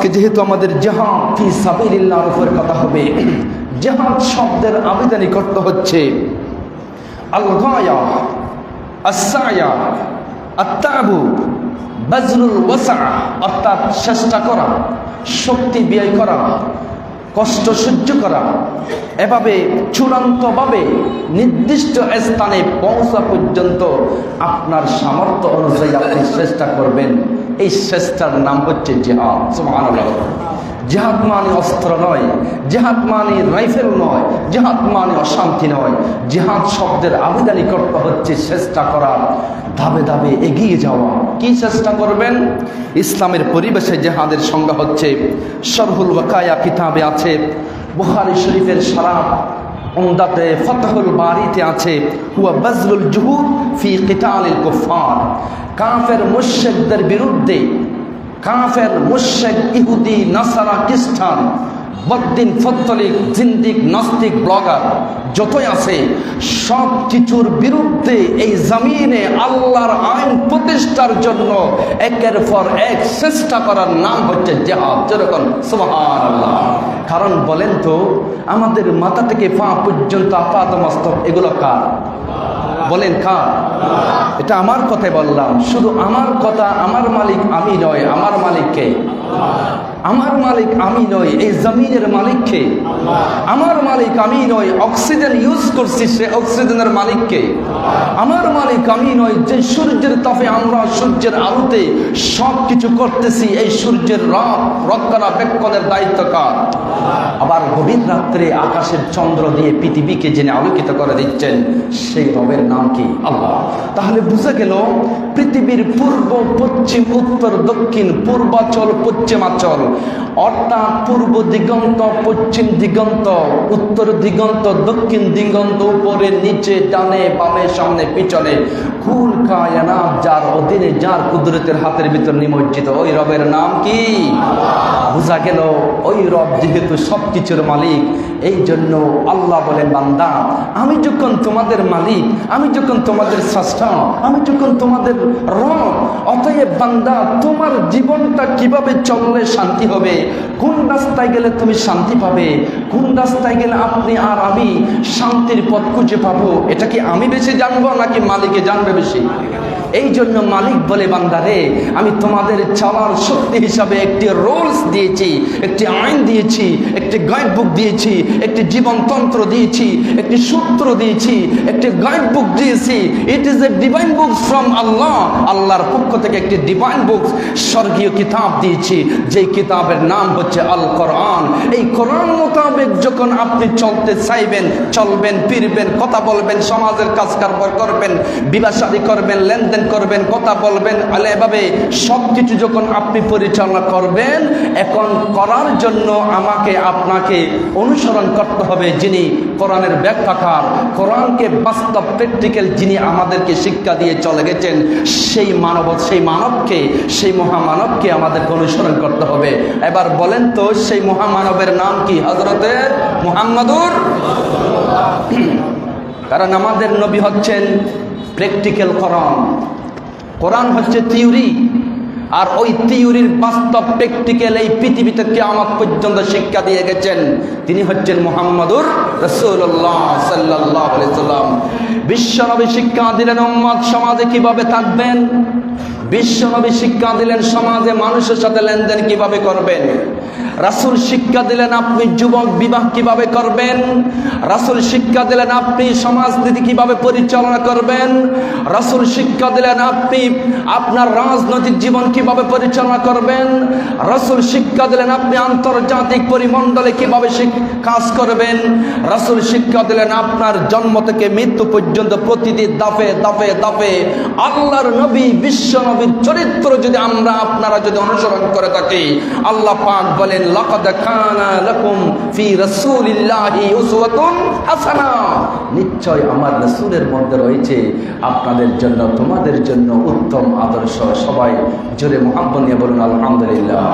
আজকে যেহেতু আমাদের জাহান ফি সাবিলিল্লাহর উপরে কথা হবে, জাহান শব্দের আবেদনই করতে হচ্ছে আলগায়া আসায়া আত্তাবু বাজরুল ওয়াসা অর্থাৎ চেষ্টা করা, শক্তি ব্যয় করা কষ্ট সহ্য করা, এভাবে চূড়ান্তভাবে নির্দিষ্ট স্থানে পৌঁছা পর্যন্ত আপনার সামর্থ্য অনুযায়ী আপনি চেষ্টা করবেন। এই চেষ্টার নাম হচ্ছে সুবহানাল্লাহ। জেহাদ মানে অস্ত্র নয়, জেহাদ মানে রাইফেল নয়, জেহাদ মানে অশান্তি নয়। জেহাদ শব্দের আবেদনই করতে হচ্ছে চেষ্টা করা, ধাপে ধাপে এগিয়ে যাওয়া। কি চেষ্টা করবেন? ইসলামের পরিবেশে জেহাদের সংজ্ঞা হচ্ছে সরহুল ওয়াকায়া কিতাবে আছে, বুখারি শরীফের সারা উমদাতে ফতহুল বাড়িতে আছে, হুয়া বাজলুল জুহুদ ফি কিতালিল কুফার কাফের মুশরিকদের বিরুদ্ধে কাফের মুশেক ইহুদি, নাসারা, খ্রিস্টান, বদ্দিন ফত্তলিক জিন্দিক, নাস্তিক, ব্লগার, যতই আছে, সব কিছুর বিরুদ্ধে এই জমিনে আল্লাহর আইন প্রতিষ্ঠার জন্য একের পর এক চেষ্টা করার নাম হচ্ছে জেহাদ। যেরকম সুবহান আল্লাহ কারণ বলেন তো, আমাদের মাথা থেকে পা পর্যন্ত আপাত মস্তক এগুলো কার? বলেন, কার? এটা আমার কথাই বললাম। শুধু আমার কথা, আমার মালিক আমি নয়, আমার মালিককে আমার মালিক আমি নই, এই জমিনের মালিককে আমার মালিক আমি নই, অক্সিজেন ইউজ করছি, সে অক্সিজেনের মালিককে আমার মালিক আমি নই, যে সূর্যের তাপে আমরা সূর্যের আলোতে সব কিছু করতেছি, এই সূর্যের রব, রক্ষণাবেক্ষণের দায়িত্ব কার? আবার গভীর রাত্রে আকাশের চন্দ্র দিয়ে পৃথিবীকে জেনে আলোকিত করে দিচ্ছেন সেই রবের নাম কি? আল্লাহ। তাহলে বুঝে গেল, পৃথিবীর পূর্ব, পশ্চিম, উত্তর, দক্ষিণ, পূর্বাচল, পশ্চিমাচল অর্থাৎ পূর্ব দিগন্ত পশ্চিম দিগন্ত উত্তর দিগন্ত দক্ষিণ দিগন্ত উপরে নিচে ডানে বামে সামনে পিছনে কুল কায়নাম যার অধীনে যার কুদরতের হাতের ভিতর নিমজ্জিত। ওই রবের নাম কি? বোঝা গেল ওই রব যেহেতু সব কিছুর মালিক এই জন্য আল্লাহ বলেন, বান্দা, আমি যখন তোমাদের মালিক, আমি যখন তোমাদের স্রষ্টা, আমি যখন তোমাদের রব, অতএব বান্দা, তোমার জীবনটা কীভাবে চললে শান্তি হবে? কোন রাস্তায় গেলে তুমি শান্তি পাবে? কোন রাস্তায় গেলে আপনি আর আমি শান্তির পথ খুঁজে পাবো? এটা কি আমি বেশি জানব নাকি মালিকে জানবে বেশি? এই জন্য মালিক বলে, বান্দারে, আমি তোমাদের চলার শক্তি হিসাবে একটি রোলস দিয়েছি, একটি আইন দিয়েছি, একটি গাইড বুক দিয়েছি, একটি জীবনতন্ত্র দিয়েছি, একটি সূত্র দিয়েছি, একটি গাইড বুক দিয়েছি। It is a divine book from Allah আল্লাহর পক্ষ থেকে একটি ডিভাইন বুক স্বর্গীয় কিতাব দিয়েছি। যেই কিতাবের নাম হচ্ছে আল কোরআন এই কোরআন মোতাবেক যখন আপনি চলতে চাইবেন, চলবেন, ফিরবেন, কথা বলবেন, সমাজের কাজ কারবার করবেন বিবাসাদি করবেন, লেনদেন করবেন, কথা বলবেন, আলে এভাবে সব কিছু যখন আপনি পরিচালনা করবেন, এখন করার জন্য আমাকে, আপনাকে অনুসরণ করতে হবে যিনি কোরআনের ব্যাখ্যাকার, কোরআনকে বাস্তব প্র্যাকটিক্যাল যিনি আমাদেরকে শিক্ষা দিয়ে চলে গেছেন, সেই মানব সেই মানবকে, সেই মহামানবকে আমাদেরকে অনুসরণ করতে হবে। এবার বলেন তো, সেই মহামানবের নাম কি? হজরতে মুহাম্মাদুর কারণ আমাদের নবী হচ্ছেন প্র্যাকটিক্যাল কোরআন কোরআন হচ্ছে থিওরি আর ওই থিওরির বাস্তব প্র্যাকটিক্যাল এই পৃথিবীতে কেয়ামত পর্যন্ত শিক্ষা দিয়ে গেছেন। তিনি হচ্ছেন মোহাম্মদুর রসুল্লাহ সাল্লাহ সাল্লাম বিশ্বনবী শিক্ষা দিলেন সমাজে কীভাবে থাকবেন? বিশ্বনবী শিক্ষা দিলেন সমাজে মানুষের সাথে লেনদেন কীভাবে করবেন? রাসুল শিক্ষা দিলেন আপনি যুবক বিবাহ কীভাবে করবেন? রাসুল শিক্ষা দিলেন আপনি সমাজনীতি কীভাবে পরিচালনা করবেন? রাসুল শিক্ষা দিলেন আপনি আপনার রাজনৈতিক জীবন কীভাবে পরিচালনা করবেন? রাসুল শিক্ষা দিলেন আপনি আন্তর্জাতিক পরিমণ্ডলে কীভাবে কাজ করবেন? রাসুল শিক্ষা দিলেন আপনার জন্ম থেকে মৃত্যু পর্যন্ত প্রতিটি দাফে দাফে দাফে। আল্লাহর নবী বিশ্ব নবীর চরিত্র যদি আমরা আপনারা যদি অনুসরণ করে থাকি, আল্লাহ পাক বলেন, লাকাদ কানা লাকুম ফি রাসূলিল্লাহি উসওয়াতুন হাসানা। নিশ্চয় আমার রাসূলের মধ্যে রয়েছে আপনাদের জন্য, তোমাদের জন্য উত্তম আদর্শ সবাই জোরে মুহাম্মদ নিয়ে বলুন, আলহামদুলিল্লাহ।